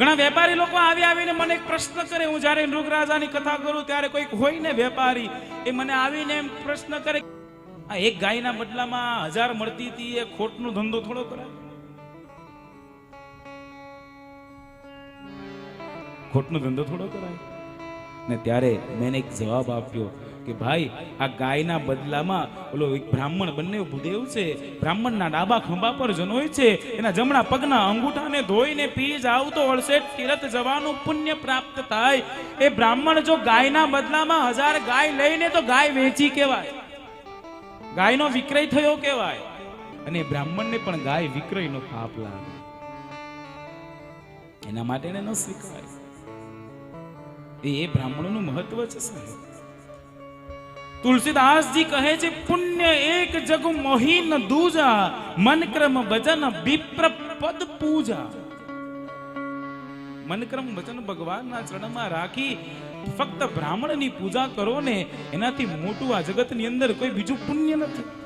ઘણા વેપારી લોકો આવી આવીને મને એક પ્રશ્ન કરે, હું જ્યારે મૃગરાજાની કથા કરું ત્યારે કોઈક હોય ને વેપારી? એ મને આવીને એમ પ્રશ્ન કરે, આ એક ગાયના બદલામાં હજાર મળતી હતી, એ ખોટનો ધંધો થોડો કરાય? ખોટનો ધંધો થોડો કરાય? ને ત્યારે મેં એક જવાબ આપ્યો કે ભાઈ, આ ગાયના બદલામાં ઓલો એક બ્રાહ્મણ બંને ભૂદેવ છે. બ્રાહ્મણના ડાબા ખંભા પર જનોય છે. એના જમણા પગના અંગૂઠાને ધોઈને પી જાવ તો અળસેટ તીરથ જવાનું પુણ્ય પ્રાપ્ત થાય. એ બ્રાહ્મણ જો ગાયના બદલામાં હજાર ગાય લઈને તો ગાય વેચી કહેવાય. ગાયનો વિક્રય થયો કહેવાય. અને બ્રાહ્મણને પણ ગાય વિક્રયનો પાપ લાગે. એના માટે એને ન સ્વીકારાય. એ બ્રાહ્મણોનું મહત્વ છે સાહેબ. તુલસીદાસજી કહે છે, પુણ્ય એક જગ મોહીન દૂજા મન ક્રમ ભજન વિપ્ર પદ પૂજા. મનક્રમ વચન ભગવાનના ચરણમાં રાખી ફક્ત બ્રાહ્મણની પૂજા કરો ને, એનાથી મોટું આ જગતની અંદર કોઈ બીજું પુણ્ય નથી.